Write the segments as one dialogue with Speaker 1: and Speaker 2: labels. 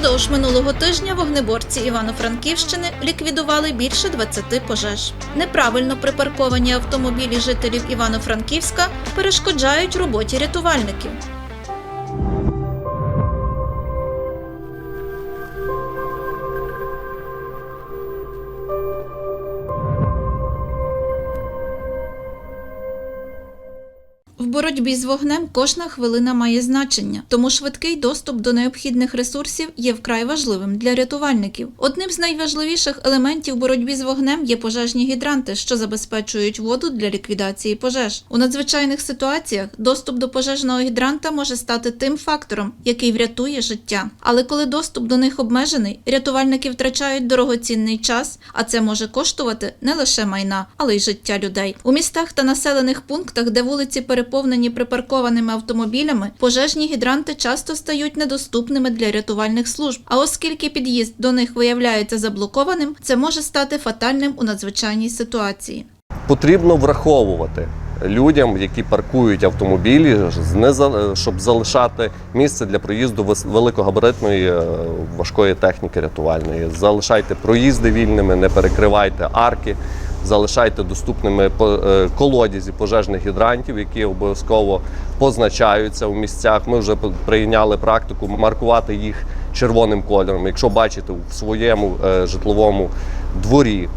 Speaker 1: Впродовж минулого тижня вогнеборці Івано-Франківщини ліквідували більше 20 пожеж. Неправильно припарковані автомобілі жителів Івано-Франківська перешкоджають роботі рятувальників. Боротьбі з вогнем кожна хвилина має значення, тому швидкий доступ до необхідних ресурсів є вкрай важливим для рятувальників. Одним з найважливіших елементів боротьби з вогнем є пожежні гідранти, що забезпечують воду для ліквідації пожеж. У надзвичайних ситуаціях доступ до пожежного гідранта може стати тим фактором, який врятує життя. Але коли доступ до них обмежений, рятувальники втрачають дорогоцінний час, а це може коштувати не лише майна, але й життя людей. У містах та населених пунктах, де вулиці переповнені припаркованими автомобілями, пожежні гідранти часто стають недоступними для рятувальних служб. А оскільки під'їзд до них виявляється заблокованим, це може стати фатальним у надзвичайній ситуації.
Speaker 2: Потрібно враховувати людям, які паркують автомобілі, щоб залишати місце для проїзду великогабаритної е, важкої техніки рятувальної. Залишайте проїзди вільними, не перекривайте арки, залишайте доступними е, колодязі пожежних гідрантів, які обов'язково позначаються у місцях. Ми вже прийняли практику маркувати їх червоним кольором. Якщо бачите в своєму е, житловому дворі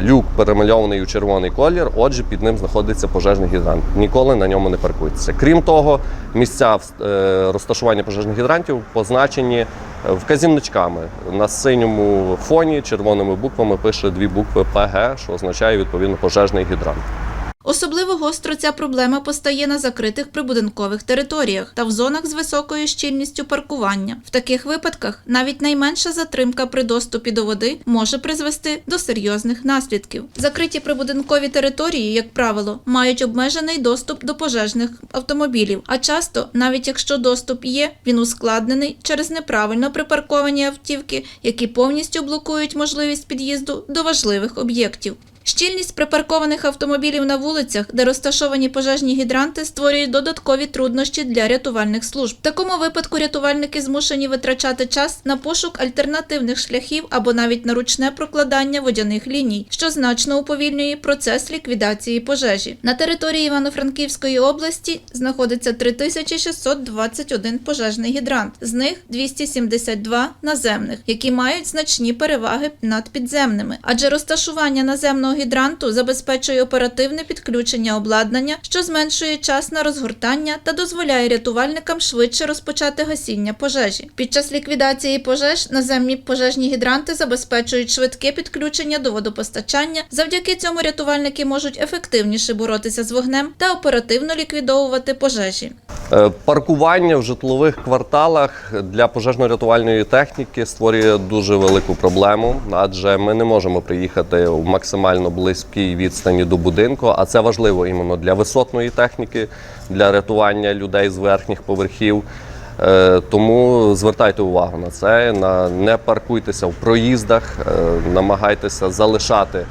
Speaker 2: люк перемальований у червоний колір, отже, під ним знаходиться пожежний гідрант. Ніколи на ньому не паркується. Крім того, місця е, розташування пожежних гідрантів позначені е, вказівничками. На синьому фоні червоними буквами пише дві букви ПГ, що означає відповідно пожежний гідрант.
Speaker 1: Особливо гостро ця проблема постає на закритих прибудинкових територіях та в зонах з високою щільністю паркування. В таких випадках навіть найменша затримка при доступі до води може призвести до серйозних наслідків. Закриті прибудинкові території, як правило, мають обмежений доступ до пожежних автомобілів. А часто, навіть якщо доступ є, він ускладнений через неправильно припарковані автівки, які повністю блокують можливість під'їзду до важливих об'єктів. Щільність припаркованих автомобілів на вулицях, де розташовані пожежні гідранти, створює додаткові труднощі для рятувальних служб. В такому випадку рятувальники змушені витрачати час на пошук альтернативних шляхів або навіть на ручне прокладання водяних ліній, що значно уповільнює процес ліквідації пожежі. На території Івано-Франківської області знаходиться 3621 пожежний гідрант, з них 272 наземних, які мають значні переваги над підземними, адже розташування наземного гідранту забезпечує оперативне підключення обладнання, що зменшує час на розгортання та дозволяє рятувальникам швидше розпочати гасіння пожежі. Під час ліквідації пожеж наземні пожежні гідранти забезпечують швидке підключення до водопостачання. Завдяки цьому рятувальники можуть ефективніше боротися з вогнем та оперативно ліквідовувати пожежі.
Speaker 2: Е, Паркування в житлових кварталах для пожежно-рятувальної техніки створює дуже велику проблему, адже ми не можемо приїхати в максимально близькій відстані до будинку. А це важливо іменно для висотної техніки, для рятування людей з верхніх поверхів. Е, Тому звертайте увагу на це. Не паркуйтеся в проїздах, е, намагайтеся залишати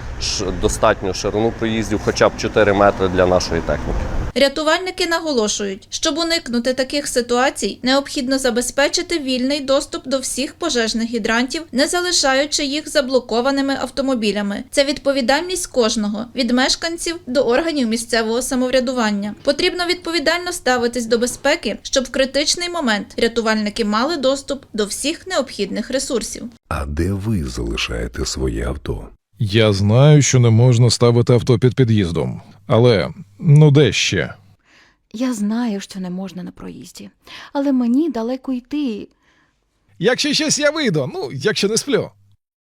Speaker 2: достатню ширину проїздів, хоча б 4 метри для нашої техніки.
Speaker 1: Рятувальники наголошують, щоб уникнути таких ситуацій, необхідно забезпечити вільний доступ до всіх пожежних гідрантів, не залишаючи їх заблокованими автомобілями. Це відповідальність кожного від мешканців до органів місцевого самоврядування. Потрібно відповідально ставитись до безпеки, щоб в критичний момент рятувальники мали доступ до всіх необхідних ресурсів.
Speaker 3: А де ви залишаєте своє авто?
Speaker 4: Я знаю, що не можна ставити авто під під'їздом, але ну де ще?
Speaker 5: Я знаю, що не можна на проїзді, але мені далеко йти.
Speaker 4: Якщо щось я вийду, ну якщо не сплю.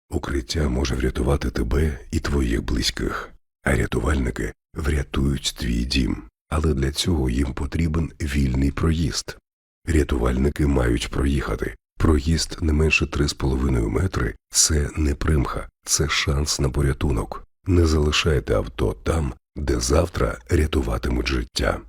Speaker 3: Укриття може врятувати тебе і твоїх близьких, а рятувальники врятують твій дім. Але для цього їм потрібен вільний проїзд. Рятувальники мають проїхати. Проїзд не менше 3,5 метри це не примха, це шанс на порятунок. Не залишайте авто там, де завтра рятуватимуть життя.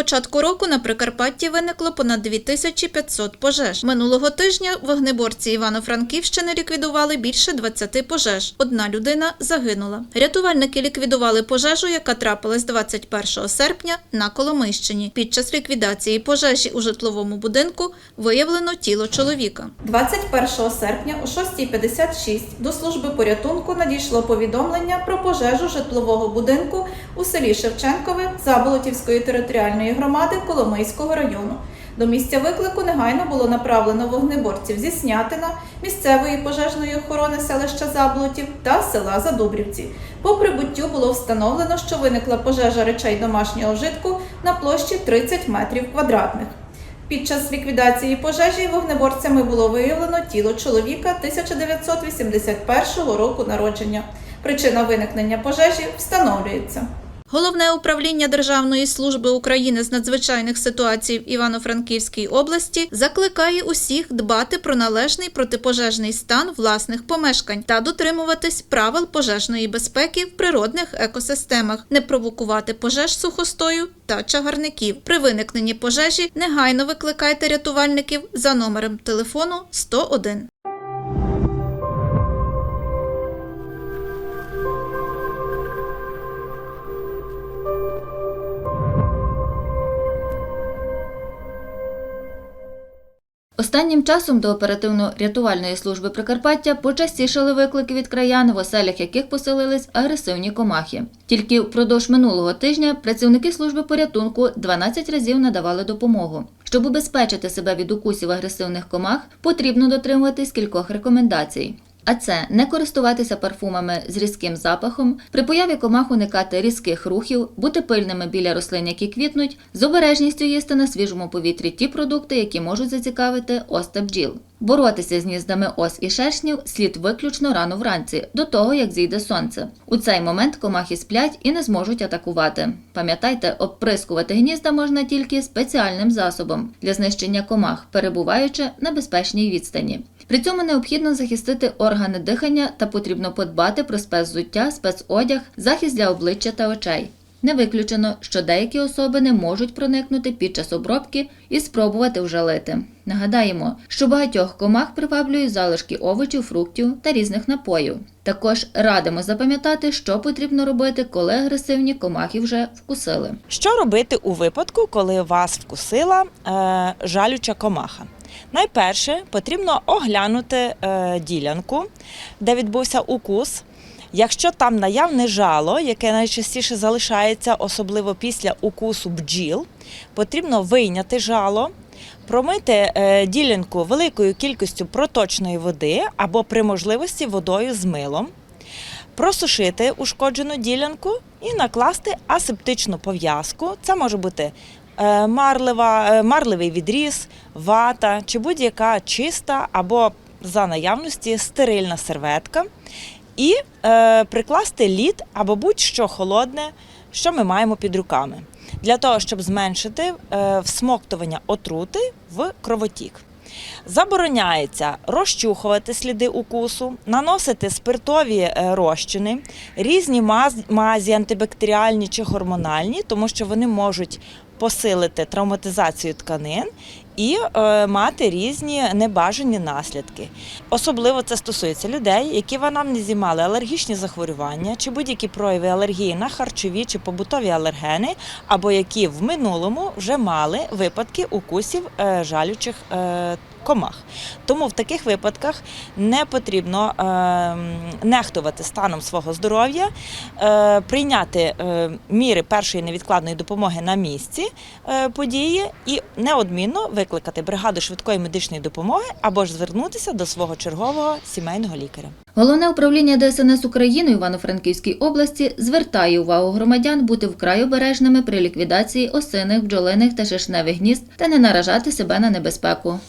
Speaker 1: Початку року на Прикарпатті виникло понад 2500 пожеж. Минулого тижня вогнеборці Івано-Франківщини ліквідували більше 20 пожеж. Одна людина загинула. Рятувальники ліквідували пожежу, яка трапилась 21 серпня на Коломийщині. Під час ліквідації пожежі у житловому будинку виявлено тіло чоловіка. 21 серпня о 6.56 до служби порятунку надійшло повідомлення про пожежу житлового будинку у селі Шевченкове Заболотівської територіальної громади Коломийського району. До місця виклику негайно було направлено вогнеборців зі Снятина, місцевої пожежної охорони селища Заболотів та села Задубрівці. По прибуттю було встановлено, що виникла пожежа речей домашнього вжитку на площі 30 метрів квадратних. Під час ліквідації пожежі вогнеборцями було виявлено тіло чоловіка 1981 року народження. Причина виникнення пожежі встановлюється. Головне управління Державної служби України з надзвичайних ситуацій в Івано-Франківській області закликає усіх дбати про належний протипожежний стан власних помешкань та дотримуватись правил пожежної безпеки в природних екосистемах, не провокувати пожеж сухостою та чагарників. При виникненні пожежі негайно викликайте рятувальників за номером телефону 101.
Speaker 6: Останнім часом до оперативно-рятувальної служби Прикарпаття почастішали виклики від краян, в оселях яких поселились агресивні комахи. Тільки впродовж минулого тижня працівники служби порятунку 12 разів надавали допомогу. Щоб убезпечити себе від укусів агресивних комах, потрібно дотримуватись кількох рекомендацій. А це не користуватися парфумами з різким запахом, при появі комах уникати різких рухів, бути пильними біля рослин, які квітнуть, з обережністю їсти на свіжому повітрі ті продукти, які можуть зацікавити ос бджіл. Боротися з гніздами ос і шершнів слід виключно рано вранці, до того як зійде сонце. У цей момент комахи сплять і не зможуть атакувати. Пам'ятайте, обприскувати гнізда можна тільки спеціальним засобом для знищення комах, перебуваючи на безпечній відстані. При цьому необхідно захистити органи дихання та потрібно подбати про спецзуття, спецодяг, захист для обличчя та очей. Не виключено, що деякі особини можуть проникнути під час обробки і спробувати вжалити. Нагадаємо, що багатьох комах приваблюють залишки овочів, фруктів та різних напоїв. Також радимо запам'ятати, що потрібно робити, коли агресивні комахи вже вкусили.
Speaker 7: Що робити у випадку, коли вас вкусила е, жалюча комаха? Найперше потрібно оглянути е, ділянку, де відбувся укус. Якщо там наявне жало, яке найчастіше залишається, особливо після укусу бджіл, потрібно вийняти жало, промити е, ділянку великою кількістю проточної води або при можливості водою з милом, просушити ушкоджену ділянку і накласти асептичну пов'язку. Це може бути е, марлева, е, марливий відріз, вата чи будь-яка чиста або за наявності стерильна серветка. І е, прикласти лід або будь-що холодне, що ми маємо під руками, для того, щоб зменшити е, всмоктування отрути в кровотік. Забороняється розчухувати сліди укусу, наносити спиртові е, розчини, різні мазі антибактеріальні чи гормональні, тому що вони можуть посилити травматизацію тканин і е, мати різні небажані наслідки. Особливо це стосується людей, які в анамнезі мали алергічні захворювання чи будь-які прояви алергії на харчові чи побутові алергени, або які в минулому вже мали випадки укусів е, жалючих е, комах. Тому в таких випадках не потрібно е, нехтувати станом свого здоров'я, е, прийняти е, міри першої невідкладної допомоги на місці е, події і неодмінно викликати бригаду швидкої медичної допомоги або ж звернутися до свого чергового сімейного лікаря.
Speaker 6: Головне управління ДСНС України Івано-Франківській області звертає увагу громадян бути вкрай обережними при ліквідації осиних, бджолиних та шишневих гнізд та не наражати себе на небезпеку.